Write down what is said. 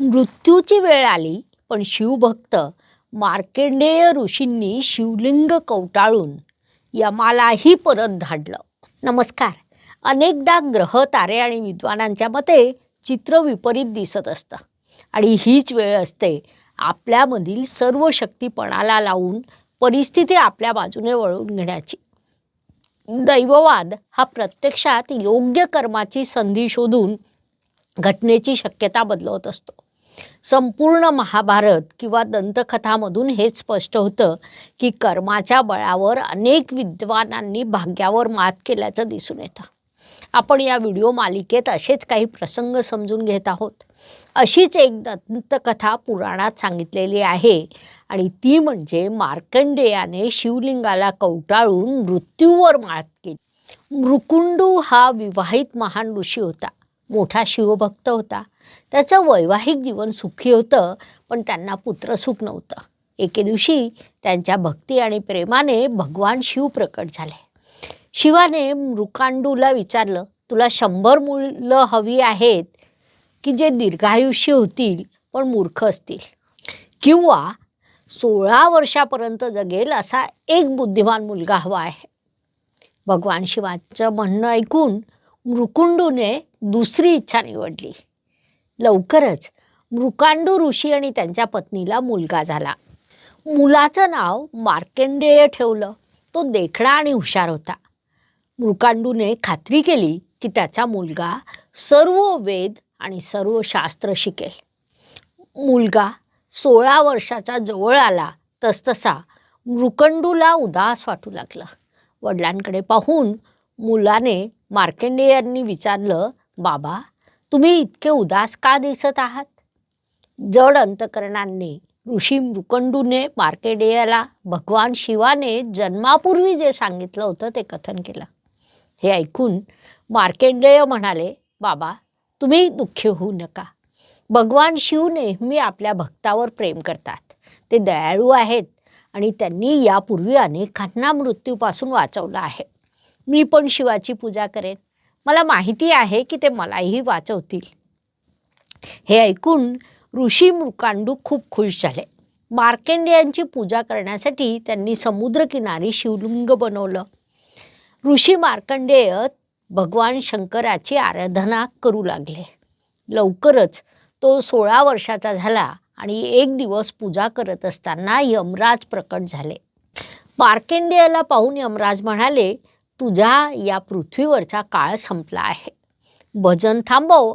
मृत्यूची वेळ आली पण शिवभक्त मार्केंडेय ऋषींनी शिवलिंग कवटाळून यमालाही परत धाडलं. नमस्कार. अनेकदा ग्रह तारे आणि विद्वानांच्या मते चित्र विपरीत दिसत असतं आणि हीच वेळ असते आपल्यामधील सर्व शक्तीपणाला लावून परिस्थिती आपल्या बाजूने वळवून घेण्याची. दैववाद हा प्रत्यक्षात योग्य कर्माची संधी शोधून घटनेची शक्यता बदलवत असतो. संपूर्ण महाभारत किंवा दंतकथामधून हेच स्पष्ट होतं की कर्माच्या बळावर अनेक विद्वानांनी भाग्यावर मात केल्याचं दिसून येतं. आपण या व्हिडिओ मालिकेत असेच काही प्रसंग समजून घेत आहोत. अशीच एक दंतकथा पुराणात सांगितलेली आहे आणि ती म्हणजे मार्कंडेयाने शिवलिंगाला कवटाळून मृत्यूवर मात केली. मृकुंडू हा विवाहित महान ऋषी होता. मोठा शिवभक्त होता. त्याचं वैवाहिक जीवन सुखी होतं पण त्यांना पुत्रसुख नव्हतं. एके दिवशी त्यांच्या भक्ती आणि प्रेमाने भगवान शिव प्रकट झाले. शिवाने मृकांडूला विचारलं तुला शंभर मुलं हवी आहेत की जे दीर्घायुष्य होतील पण मूर्ख असतील? किंवा सोळा वर्षापर्यंत जगेल असा एक बुद्धिमान मुलगा हवा आहे? भगवान शिवाचं म्हणणं ऐकून मृकुंडूने दुसरी इच्छा निवडली. लवकरच मृकांडू ऋषी आणि त्यांच्या पत्नीला मुलगा झाला. मुलाचं नाव मार्केंडेय ठेवलं. तो देखणा आणि हुशार होता. मृकांडूने खात्री केली की त्याचा मुलगा सर्व वेद आणि सर्व शास्त्र शिकेल. मुलगा सोळा वर्षाचा जवळ आला तसतसा मृकंडूला उदास वाटू लागलं. वडिलांकडे पाहून मुलाने मार्केंडेयांनी विचारलं बाबा तुम्ही इतके उदास का दिसत आहात? जड अंतकरणांनी ऋषी मृकंडूने मार्केडेयाला भगवान शिवाने जन्मापूर्वी जे सांगितलं होतं ते कथन केलं. हे ऐकून मार्केंडेय म्हणाले बाबा तुम्ही दुःखी होऊ नका. भगवान शिव नेहमी आपल्या भक्तावर प्रेम करतात. ते दयाळू आहेत आणि त्यांनी यापूर्वी अनेकांना मृत्यूपासून वाचवलं आहे. मी पण शिवाची पूजा करेन. मला माहिती आहे की ते मलाही वाचवतील. हे ऐकून ऋषी मृकांडू खूप खुश झाले. मार्केंडेयांची पूजा करण्यासाठी त्यांनी समुद्रकिनारी शिवलिंग बनवलं. ऋषी मार्कंडेय भगवान शंकराची आराधना करू लागले. लवकरच तो सोळा वर्षाचा झाला आणि एक दिवस पूजा करत असताना यमराज प्रकट झाले. मार्केंडेयाला पाहून यमराज म्हणाले तुझा या पृथ्वीवरचा काळ संपला आहे. भजन थांबव.